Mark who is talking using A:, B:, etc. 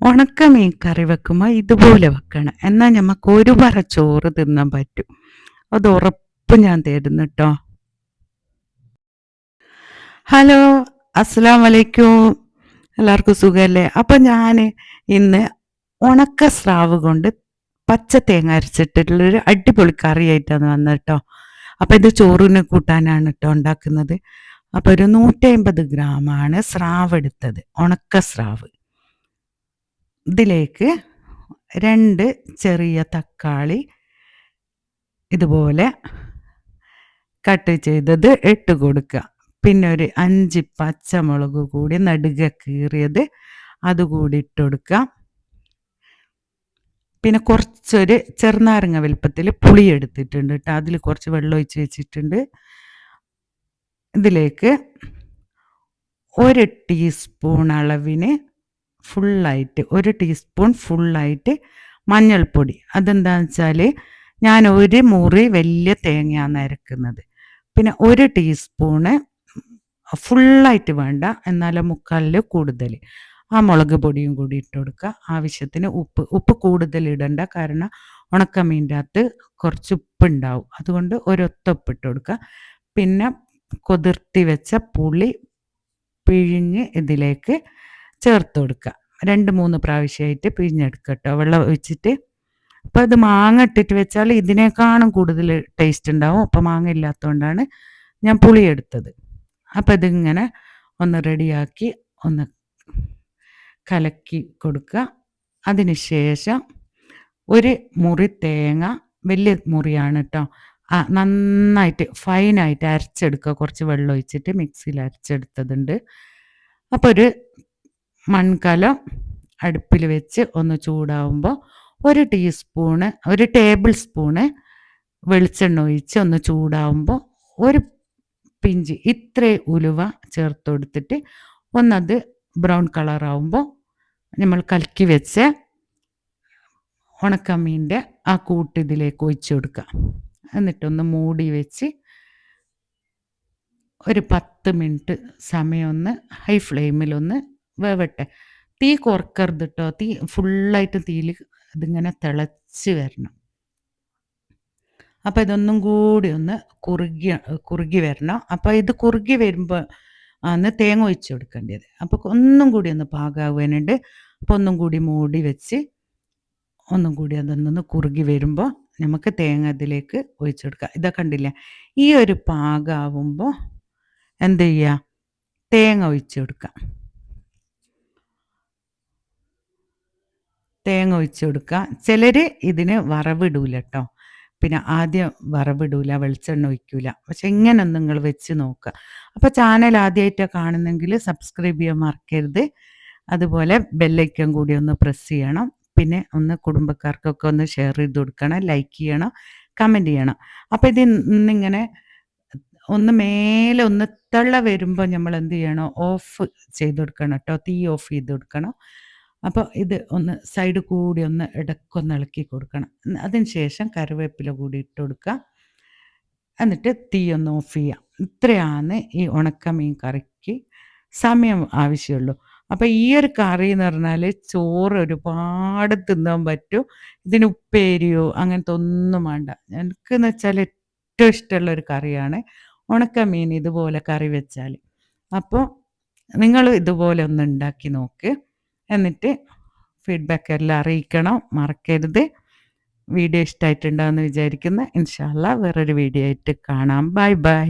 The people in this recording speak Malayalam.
A: ഉണക്കമീൻ കറി വെക്കുമ്പോൾ ഇതുപോലെ വെക്കണം. എന്നാൽ നമുക്ക് ഒരു പറ ചോറ് തിന്നാൻ പറ്റും. അത് ഉറപ്പ് ഞാൻ തരുന്നു കേട്ടോ ഹലോ അസ്സാം വലൈക്കും എല്ലാവർക്കും സുഖമല്ലേ അപ്പം ഞാൻ ഇന്ന് ഉണക്ക സ്രാവ് കൊണ്ട് പച്ച തേങ്ങ അരച്ചിട്ടുള്ളൊരു അടിപൊളി കറിയായിട്ടാണ് വന്നത് കേട്ടോ അപ്പം ഇത് ചോറിന് കൂട്ടാനാണ് കേട്ടോ ഉണ്ടാക്കുന്നത്. അപ്പോൾ ഒരു നൂറ്റി അമ്പത് ഗ്രാമാണ് സ്രാവ് എടുത്തത്. ഉണക്ക സ്രാവ്. ഇതിലേക്ക് രണ്ട് ചെറിയ തക്കാളി ഇതുപോലെ കട്ട് ചെയ്തത് ഇട്ട് കൊടുക്കുക. പിന്നെ ഒരു അഞ്ച് പച്ചമുളക് കൂടി നടുക കീറിയത് അതുകൂടി ഇട്ട് കൊടുക്കുക. പിന്നെ കുറച്ചൊരു ചെറുനാരങ്ങ വലുപ്പത്തിൽ പുളി എടുത്തിട്ടുണ്ട് കേട്ടോ. അതിൽ കുറച്ച് വെള്ളം ഒഴിച്ച് വെച്ചിട്ടുണ്ട്. ഇതിലേക്ക് ഒരു ടീസ്പൂൺ അളവിന് ഫുള്ളായിട്ട് ഒരു ടീസ്പൂൺ ഫുള്ളായിട്ട് മഞ്ഞൾപ്പൊടി. അതെന്താണെന്ന് വെച്ചാൽ ഞാൻ ഒരു മുറി വലിയ തേങ്ങയാണ് അരക്കുന്നത്. പിന്നെ ഒരു ടീസ്പൂണ് ഫുള്ളായിട്ട് വേണ്ട എന്നാലും മുക്കാലിൽ കൂടുതൽ. ആ മുളക് പൊടിയും കൂടി ഇട്ട് കൊടുക്കുക. ആവശ്യത്തിന് ഉപ്പ് ഉപ്പ് കൂടുതൽ ഇടണ്ട. കാരണം ഉണക്കമീന്റെ അകത്ത് കുറച്ച് ഉപ്പുണ്ടാവും. അതുകൊണ്ട് ഒരൊത്ത ഉപ്പ് ഇട്ട് കൊടുക്കുക. പിന്നെ കൊതിർത്തി വെച്ച പുളി പിഴിഞ്ഞ് ഇതിലേക്ക് ചേർത്ത് കൊടുക്കുക. രണ്ട് മൂന്ന് പ്രാവശ്യമായിട്ട് പിഴിഞ്ഞെടുക്കുക കേട്ടോ വെള്ളം ഒഴിച്ചിട്ട്. അപ്പോൾ അത് മാങ്ങ ഇട്ടിട്ട് വെച്ചാൽ ഇതിനേക്കാളും കൂടുതൽ ടേസ്റ്റ് ഉണ്ടാവും. അപ്പോൾ മാങ്ങ ഇല്ലാത്തതുകൊണ്ടാണ് ഞാൻ പുളി എടുത്തത്. അപ്പം ഇതിങ്ങനെ ഒന്ന് റെഡിയാക്കി ഒന്ന് കലക്കി കൊടുക്കുക. അതിന് ശേഷം ഒരു മുറി തേങ്ങ വലിയ മുറിയാണ് കേട്ടോ ആ നന്നായിട്ട് ഫൈനായിട്ട് അരച്ചെടുക്കുക. കുറച്ച് വെള്ളം ഒഴിച്ചിട്ട് മിക്സിയിൽ അരച്ചെടുത്തതുണ്ട്. അപ്പോൾ ഒരു മൺകലം അടുപ്പിൽ വെച്ച് ഒന്ന് ചൂടാവുമ്പോൾ ഒരു ടീസ്പൂണ് ഒരു ടേബിൾ സ്പൂണ് വെളിച്ചെണ്ണ ഒഴിച്ച് ഒന്ന് ചൂടാവുമ്പോൾ ഒരു പിഞ്ച് ഇത്രേ ഉലുവ ചേർത്ത് കൊടുത്തിട്ട് ഒന്നത് ബ്രൗൺ കളറാവുമ്പോൾ നമ്മൾ കലക്കി വെച്ച് ഉണക്കമീന്റെ ആ കൂട്ട് ഇതിലേക്ക് ഒഴിച്ചു കൊടുക്കുക. എന്നിട്ടൊന്ന് മൂടി വെച്ച് ഒരു പത്ത് മിനിറ്റ് സമയമൊന്ന് ഹൈ ഫ്ലെയിമിലൊന്ന് വേവട്ടെ. തീ കുറക്കരുത് കേട്ടോ തീ ഫുള്ളായിട്ട് തീയിൽ ഇതിങ്ങനെ തിളച്ച് വരണം. അപ്പോൾ ഇതൊന്നും കൂടി ഒന്ന് കുറുകി കുറുകി വരണം. അപ്പോൾ ഇത് കുറുകി വരുമ്പോൾ ആണ് തേങ്ങ ഒഴിച്ച് കൊടുക്കേണ്ടത്. അപ്പോൾ ഒന്നും കൂടി ഒന്ന് പാകാവാനുണ്ട്. അപ്പോൾ ഒന്നും കൂടി മൂടി വെച്ച് ഒന്നും കൂടി അതൊന്നൊന്ന് കുറുകി വരുമ്പോൾ നമുക്ക് തേങ്ങ ഇതിലേക്ക് ഒഴിച്ചു കൊടുക്കാം. ഇതൊക്കെ കണ്ടില്ല? ഈ ഒരു പാകാവുമ്പോൾ എന്ത് ചെയ്യുക തേങ്ങ ഒഴിച്ചു കൊടുക്കാം. തേങ്ങ ഒഴിച്ച് കൊടുക്കുക. ചിലർ ഇതിന് വറവിടൂല കേട്ടോ പിന്നെ ആദ്യം വറവിടൂല വെളിച്ചെണ്ണ ഒഴിക്കൂല. പക്ഷെ ഇങ്ങനെ നിങ്ങൾ വെച്ച് നോക്കുക. അപ്പോൾ ചാനൽ ആദ്യമായിട്ടാണ് കാണുന്നെങ്കിൽ സബ്സ്ക്രൈബ് ചെയ്യാൻ മറക്കരുത്. അതുപോലെ ബെല്ലൈക്കൻ കൂടി ഒന്ന് പ്രസ് ചെയ്യണം. പിന്നെ ഒന്ന് കുടുംബക്കാർക്കൊക്കെ ഒന്ന് ഷെയർ ചെയ്ത് കൊടുക്കണം ലൈക്ക് ചെയ്യണം കമന്റ് ചെയ്യണം. അപ്പോൾ ഇത് ഇന്നിങ്ങനെ ഒന്ന് മേലെ ഒന്ന് തള്ള വരുമ്പോൾ നമ്മൾ എന്ത് ചെയ്യണം? ഓഫ് ചെയ്ത് കൊടുക്കണം കേട്ടോ തീ ഓഫ് ചെയ്ത് കൊടുക്കണം. അപ്പോൾ ഇത് ഒന്ന് സൈഡ് കൂടി ഒന്ന് ഇടക്കൊന്ന് ഇളക്കി കൊടുക്കണം. അതിന് ശേഷം കറിവേപ്പില കൂടി ഇട്ട് കൊടുക്കുക. എന്നിട്ട് തീ ഒന്ന് ഓഫ് ചെയ്യാം ഇത്രയാണ് ഈ ഉണക്കമീൻ കറിക്ക് സമയം ആവശ്യമുള്ളൂ. അപ്പോൾ ഈ ഒരു കറി എന്ന് പറഞ്ഞാൽ ചോറ് ഒരുപാട് തിന്നാൻ പറ്റും. ഇതിന് ഉപ്പേരിയോ അങ്ങനത്തെ ഒന്നും വേണ്ട. എനിക്കെന്ന് വെച്ചാൽ ഏറ്റവും ഇഷ്ടമുള്ള ഒരു കറിയാണ് ഉണക്കമീൻ ഇതുപോലെ കറി വെച്ചാൽ അപ്പോൾ നിങ്ങൾ ഇതുപോലെ ഒന്ന് ഉണ്ടാക്കി നോക്ക്. എന്നിട്ട് ഫീഡ്ബാക്ക് എല്ലാം അറിയിക്കണം. മറക്കരുത്. വീഡിയോ ഇഷ്ടമായിട്ടുണ്ടാകുമെന്ന് വിചാരിക്കുന്നു. ഇൻഷാല്ല വേറൊരു വീഡിയോ ആയിട്ട് കാണാം. Bye bye.